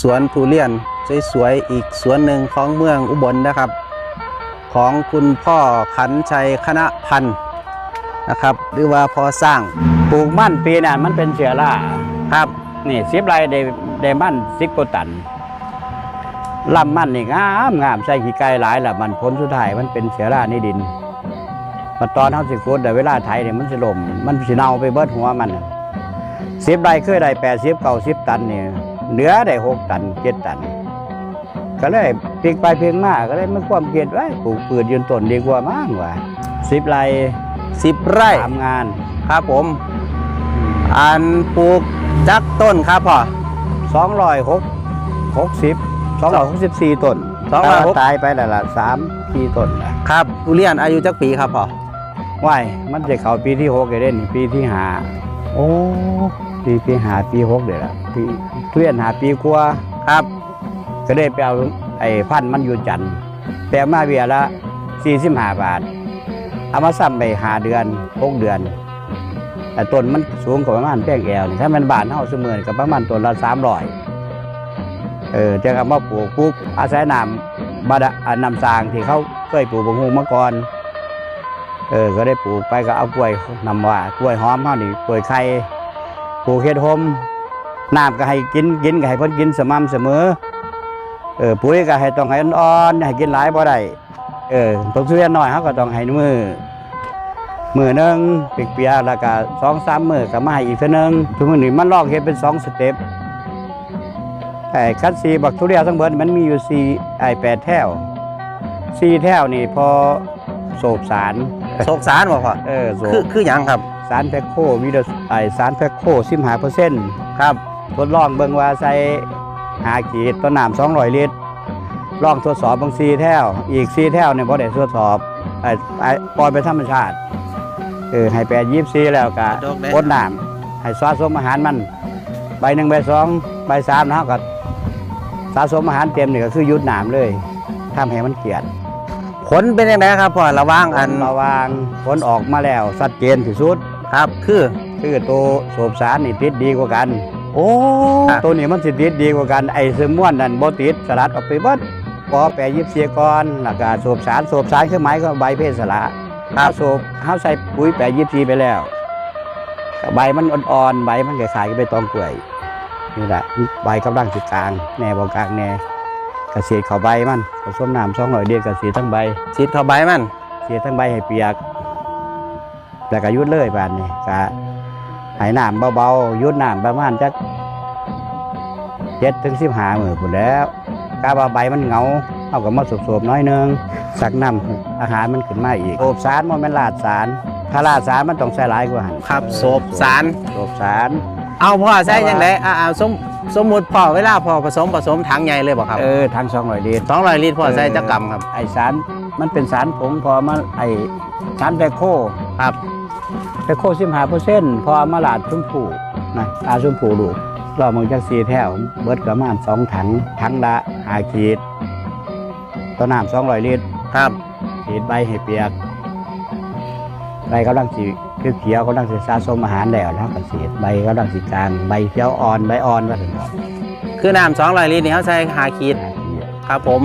สวนทุเรียนสวยๆอีกสวนหนึ่งของเมืองอุบลนะครับ ของคุณพ่อขันชัยคณะพันธ์นะครับหรือว่าพอสร้างปลูกมั่นปีนั้นมันเป็นเชื้อราครับนี่เสิบไรได้ได้มั่นสิกว่าตันลำมั่นนี่งามงามใส่ขี้ไก่หลายละมันผลสุดท้ายมันเป็นเชื้อราในดินมาตอนเฮาสิขุดแต่เวลาไถเนี่ยมันสิลมมันสิเน่าไปเบิดหัวมันเสิบไรเคยได้แปดเสิบเก้าเสิบตันเนี่ย เหลือได้หกตันเจ็ดตัน ก็เลยพลิกไปพลิกมาก็เลยมันความเกลียดไว้ปลูกปืนยืนต้นดีกว่ามั้งว่าสิบไรสิบไร่สามงานครับผม อันปลูกจักต้นครับพ่อสองร้อยหกหกสิบสองร้อยหกสิบสี่ต้นสองร้อยหกแต่ว่าตายไปแล้วล่ะสามปีต้นนะครับทุเรียนอายุจักปีครับพ่อว่ายมันจะเข้าปีที่หกเลยเด่นปีที่หา โอ้ปีปีหาปีหกเดี๋ยวละปีทุเรียนหาปีกว่าครับ ก็ได้ไปเอาไอ้พันธุ์มันอยู่จันทร์แปลมาเบียละสี่สิบห้าบาท เอามาซ้ำไปหาเดือนหกเดือน แต่ต้นมันสูงกว่าประมาณแป้งแอวนี่ถ้ามันบานเท่าเสมอนี่ก็ประมาณต้นละสามร้อยเออจะกับมาปลูกปลูกอาศัยน้ำบาดาอ่าน้ำสางที่เขาเคยปลูกบงฮูมาก่อน เออ ก็ได้ปลูกไปก็เอากล้วยนำว่ากล้วยหอมเท่านี่กล้วยไข่ปลูกเห็ดหอมน้ำก็ให้กินกินก็ให้เพิ่นกินสม่ำเสมอ เออปุ๋ยก็ให้ต้องให้อ่อนๆให้กินหลายบ่ได้เออตกทุเรียนน้อยเขาก็ต้องให้มือมือหนึงเปียกๆแล้วก็สองสามมือก็มาให้อีกเท่านึงทุกมื้อนี้มันลอกเฮ็ดเป็นสองสเต็ปไอ้คัดซีบักทุเรียนทั้งเบิดมันมีอยู่สี่ไอ้แปดแถวสี่แถวนี่พอ โสบสาร โศกสารบ่พ่อเออโสคือบคือหยังครับ สารแพคโคมีแต่ไอสารแพคโคสิบห้าเปอร์เซ็นต์ครับทดลองเบิ่งว่าใส่หาขีดต้นน้ำสองร้อยลิตรลองทดสอบบางซีแถวอีกซีแถวเนี่ยพอได้ทดสอบไอ้ไอ้ปล่อยไปธรรมชาติเออให้แปดยี่ซีแล้วก็ดอกแดงพดน้ำให้สะสมอาหารมัน ใบหนึ่งใบสองใบสามนะก็สะสมอาหารเต็มนี่ก็คือหยุดน้ำเลยทำให้มันเกลียด ผลเป็นยังไงครับพ่อระหว่างอันระวางผลออกมาแล้วชัดเจนที่สุดครับ คือคือตัวโสบสารนี่ติดดีกว่ากัน โอ้ตัวนี้มันสิติดดีกว่ากันไอ้ซึมม้วนนั่นบ่ติดสลัดออกไปเบิดพอแปรยิบเสียก่อนแล้วก็โสบสารโสบสารคือหมายก็ใบเพศสละครับโสบเฮาใส่ปุ๋ยแปรยิบสีไปแล้วก็ใบมันอ่อนๆใบมันคล้ายๆกับใบตองกล้วยนี่แหละใบกำลังสิกลางแหน่บ่กลางแหน่ กระเสียดเข้าใบมันผสมน้ำ200เดือนกระเสียดทั้งใบฉีดเข้าใบมันเสียทั้งใบให้เปียก แล้วก็หยุดเลยบานนี้ก็ให้น้ำเบาๆหยุดน้ำประมาณจักเจ็ดถึงสิบหามือผุนแหล้วกาว่าใบมันเหงาเอากับมาสบๆน้อยหนึงสักน้ำอาหารมันขึ้นมาอีกโอบสารมันเป็นลาดสารถ้าลาดสารมันต้องใส่หลายกว่าหันครับโศบสารโอบสารเอาพ่อใช้ยังไงอ่าสม สมมุติพ่อเวลาพ่อผสมผสมถังใหญ่เลยบ่ครับเออทั้งสองร้อยลิตรสองร้อยลิตรพ่อใช้จักกรัมครับไอสารมันเป็นสารผงพอมาไอสารแบคโคครับแบคโคสิบห้าเปอร์เซ็นต์พอเอามาลาดชมพูนะอาชมพูลูกรอบมึงจากสีแถวเบิดประมาณสองถังถังละหาขีดต้นน้ำสองร้อยลิตรครับขีดใบให้เปียกใบกำลังสี เขียวๆกำลังสีสะสมอาหารแล้วแล้วก็สีใบกำลังสีกลางใบเขียวอ่อนใบอ่อนว่าถึงคือน้ำสองร้อยลิตรนี่เขาใช้หาขีดหาขีดครับผม